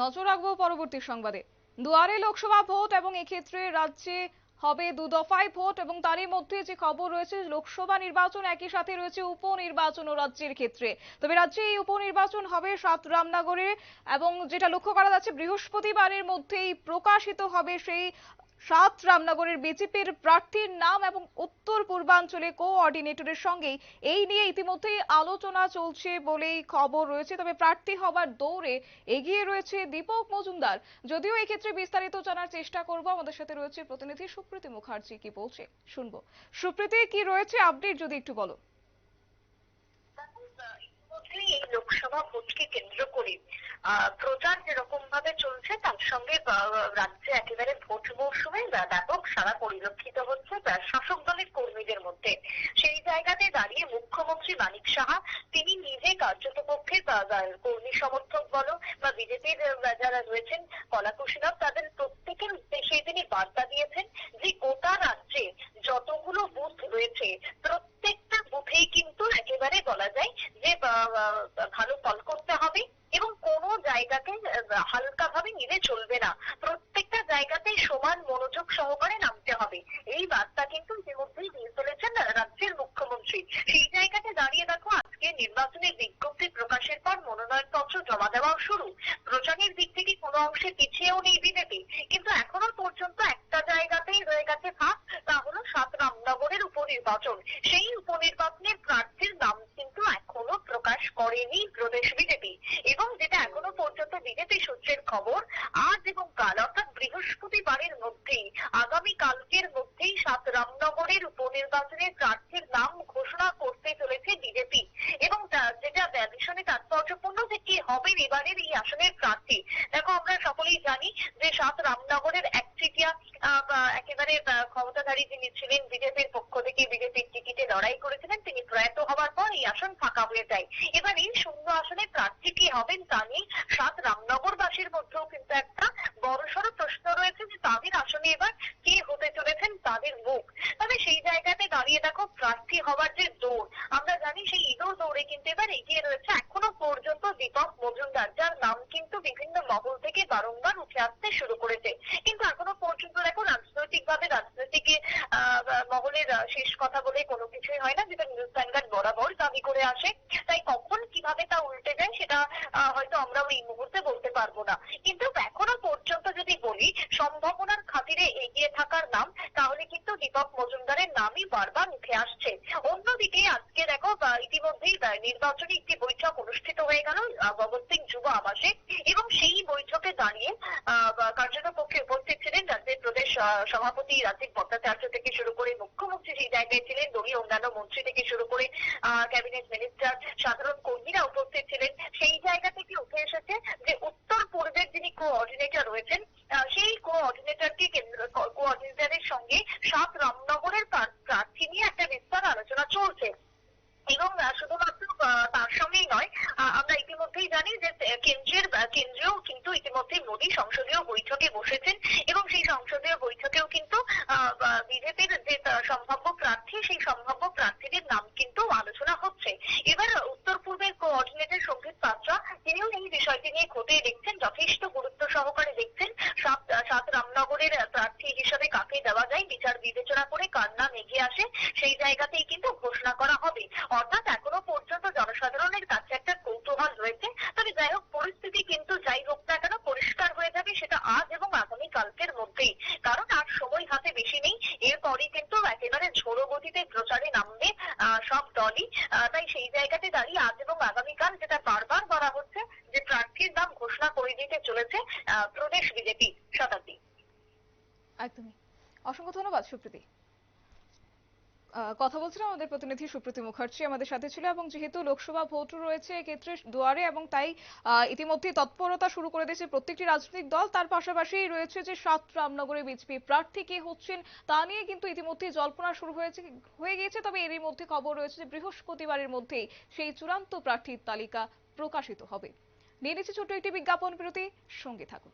নজর রাখব পরবর্তী সংবাদে। দুয়ারে লোকসভা ভোট এবং এক্ষেত্রে রাজ্যে হবে দুদফায় ভোট এবং তারই মধ্যে যে খবর রয়েছে, লোকসভা নির্বাচন একই সাথে রয়েছে উপনির্বাচন ও রাজ্যের ক্ষেত্রে। তবে রাজ্যে এই উপনির্বাচন হবে সাত রামনগরে এবং যেটা লক্ষ্য করা যাচ্ছে, বৃহস্পতিবারের মধ্যেই প্রকাশিত হবে সেই সাত রামনগরের বিজেপির প্রার্থীর নাম এবং উত্তর পূর্বাঞ্চলে কোঅর্ডিনেটরের সঙ্গেই এই নিয়ে ইতিমধ্যেই আলোচনা চলছে বলেই খবর রয়েছে। তবে প্রার্থী হবার দৌড়ে এগিয়ে রয়েছে দীপক মজুমদার। যদিও এই ক্ষেত্রে বিস্তারিত জানার চেষ্টা করব। আমাদের সাথে রয়েছে প্রতিনিধি সুপ্রীতি মুখার্জি। কি বলছে? শুনব। সুপ্রীতি, কি রয়েছে আপডেট যদি একটু বলো? এই লোকসভা ভোটকে কেন্দ্র করে প্রচার ভাবে চলছে, তার সঙ্গে রাজ্যে একেবারে ভোট মৌসুমে ব্য- ব্যাপক সারা পরিলক্ষিত হচ্ছে শাসক দলের কর্মীদের মধ্যে। সেই জায়গাতে দাঁড়িয়ে মুখ্যমন্ত্রী মানিক সাহা, তিনি নিজে কার্যত পক্ষে কর্মী সমর্থক বলো বা বিজেপির যারা রয়েছেন কলা তাদের প্রত্যেকের উদ্দেশ্যে তিনি বার্তা দিয়েছেন যে গোটা রাজ্যে যতগুলো বুথ রয়েছে প্রত্যেকটা বুথেই কিন্তু একেবারে বলা যায় যে আহ, আহ, ভালো ফল করতে হবে এবং কোনো জায়গাতে হালকা ভাবে নিলে চলবে না। প্রত্যেকটা জায়গাতেই সমান মনোযোগ সহকারে নামতে হবে। এই বার্তা কিন্তু ইতিমধ্যেই দিয়ে চলেছেন রাজ্যের মুখ্যমন্ত্রী। সেই জায়গাতে দাঁড়িয়ে দেখো, আজকে নির্বাচনের বিজ্ঞপ্তি প্রকাশের পর মনোনয়নপত্র জমা দেওয়াও শুরু। প্রচারের দিক থেকে কোনো অংশে পিছিয়েও নেই বিজেপি। কিন্তু এখনও পর্যন্ত একটা জায়গাতেই রয়ে গেছে ফাঁক তা হলো সাত রামনগরের উপনির্বাচন। সেই উপনির্বাচনের প্রার্থীর নাম কিন্তু এখনও প্রকাশ করেনি প্রদেশ বিজেপি এবং যেটা এখনও পর্যন্ত বিজেপি সূত্রের খবর, আজ এবং কাল, অর্থাৎ বৃহস্পতিবারের মধ্যেই আগামী কালকের মধ্যেই সাত রামনগরের উপনির্বাচনে প্রার্থীর নাম ঘোষণা করতে চলেছে বিজেপি। এবং যেটা ভীষণই তাৎপর্যপূর্ণ যে কি হবেন এবারের এই আসনের প্রার্থী। দেখো, আমরা সকলেই জানি যে সাত রামনগরের আহ, একেবারে ক্ষমতাধারী যিনি ছিলেন বিজেপির পক্ষ থেকে বিজেপির টিকিটে লড়াই করেছিলেন তিনি প্রয়াত হওয়ার পর এই আসন ফাঁকা হয়ে যায়। এবার এই শূন্য আসনে প্রার্থী কি হবেন তা নিয়ে সাত রামনগরবাসীর মধ্যেও কিন্তু একটা বড়সড় প্রশ্ন রয়েছে যে তাদের আসনে এবার কে হতে চলেছেন তাদের মুখ তবে সেই জায়গাতে দাঁড়িয়ে দেখো প্রার্থী হওয়ার যে দৌড় আমরা জানি সেই ইঁদুর দৌড়ে কিন্তু এবার এগিয়ে রয়েছে এখনও পর্যন্ত দীপক মজুমদার, যার নাম কিন্তু বিভিন্ন মহল থেকে বারংবার উঠে আসতে শুরু করেছে। কিন্তু এখনও পর্যন্ত দেখো রাজনৈতিক ভাবে রাজনৈতিক মহলের শেষ কথা বলে কোনো কিছুই হয় না। যেটা নিউজ গান বরাবর দাবি করে আসে। তাই কখন কীভাবে তা উল্টে যায় সেটা হয়তো আমরা এই মুহূর্তে বলতে পারব না। কিন্তু এখনও পর্যন্ত যদি বলি, সম্ভাবনার খাতিরে এগিয়ে থাকার নাম, তাহলে দীপক মজুমদারের নামই বারবার উঠে আসছে। অন্যদিকে আজকে দেখো ইতিমধ্যেই নির্বাচনী একটি বৈঠক অনুষ্ঠিত হয়ে গেল ভগৎ সিং যুব আবাসে এবং সেই বৈঠকে দাঁড়িয়ে কার্যত পক্ষে উপস্থিত ছিলেন রাজ্যের প্রদেশ সভাপতি রাজীব ভট্টাচার্য থেকে শুরু করে মুখ্যমন্ত্রী সেই জায়গায় ছিলেন, দলীয় অন্যান্য মন্ত্রী থেকে শুরু করে ক্যাবিনেট মিনিস্টার, সাধারণ কর্মীরা উপস্থিত ছিলেন। সেই জায়গা থেকে উঠে এসেছে যে উত্তর পূর্বের যিনি কোঅর্ডিনেটর রয়েছেন আহ, সেই কোঅর্ডিনেটরকে কেন্দ্র কোঅর্ডিনেটরের সঙ্গে সাত রামনগরের প্রার্থী নিয়ে একটা বিস্তর আলোচনা চলছে। এবং শুধুমাত্র তার সঙ্গেই নয় আমরা ইতিমধ্যেই জানি যে কেন্দ্রের কেন্দ্রেও কিন্তু ইতিমধ্যেই মোদী সংসদীয় বৈঠকে বসেছেন এবং সেই সংসদীয় বৈঠকেও কিন্তু বিজেপির যে সম্ভাব্য প্রার্থী, সেই সম্ভাব্য প্রার্থীদের নাম কিন্তু আলোচনা হচ্ছে। এবার, উত্তর পূর্বের কোঅর্ডিনেটর সংগীত পাত্রা, তিনিও এই বিষয়টি নিয়ে খতিয়ে দেখছেন, যথেষ্ট গুরুত্ব সহকারে রামনগরের প্রার্থী হিসেবে কাকে দেওয়া যায়, বিচার বিবেচনা করে কার নাম এগিয়ে আসে, সেই জায়গাতেই কিন্তু ঘোষণা করা হবে। অর্থাৎ এখনও পর্যন্ত জনসাধারণের কাছে একটা কৌতূহল রয়েছে। তবে যাই হোক, পরিস্থিতি কিন্তু যাই হোক না কেন পরিষ্কার হয়ে যাবে সেটা আজ এবং আগামী কালকের মধ্যেই। কারণ আর সময় হাতে বেশি নেই। এরপরই কিন্তু একেবারে ঝোড়ো গতিতে প্রচারে নামবে সব দলই। তাই সেই জায়গাতে দাঁড়িয়ে আজ এবং আগামীকাল যেটা বারবার বলা হচ্ছে, যে প্রার্থীর নাম ঘোষণা করে দিতে চলেছে প্রদেশ বিজেপি শতাব্দী। একদমই। অসংখ্য ধন্যবাদ, সুপ্রীতি। কথা বলছিলাম আমাদের প্রতিনিধি সুপ্রীতি মুখার্জি আমাদের সাথে ছিল এবং যেহেতু লোকসভা ভোট রয়েছে এক্ষেত্রে দুয়ারে এবং তাই ইতিমধ্যে তৎপরতা শুরু করে দিয়েছে প্রত্যেকটি রাজনৈতিক দল। তার পাশাপাশি রয়েছে যে সাত রামনগরে বিজেপি প্রার্থী কে হচ্ছেন তা নিয়ে কিন্তু ইতিমধ্যে জল্পনা শুরু হয়েছে, হয়ে গিয়েছে। তবে এরই মধ্যে খবর রয়েছে যে বৃহস্পতিবারের মধ্যেই সেই চূড়ান্ত প্রার্থীর তালিকা প্রকাশিত হবে। নিয়ে নিচ্ছে ছোট্ট একটি বিজ্ঞাপন বিরতি, সঙ্গে থাকুন।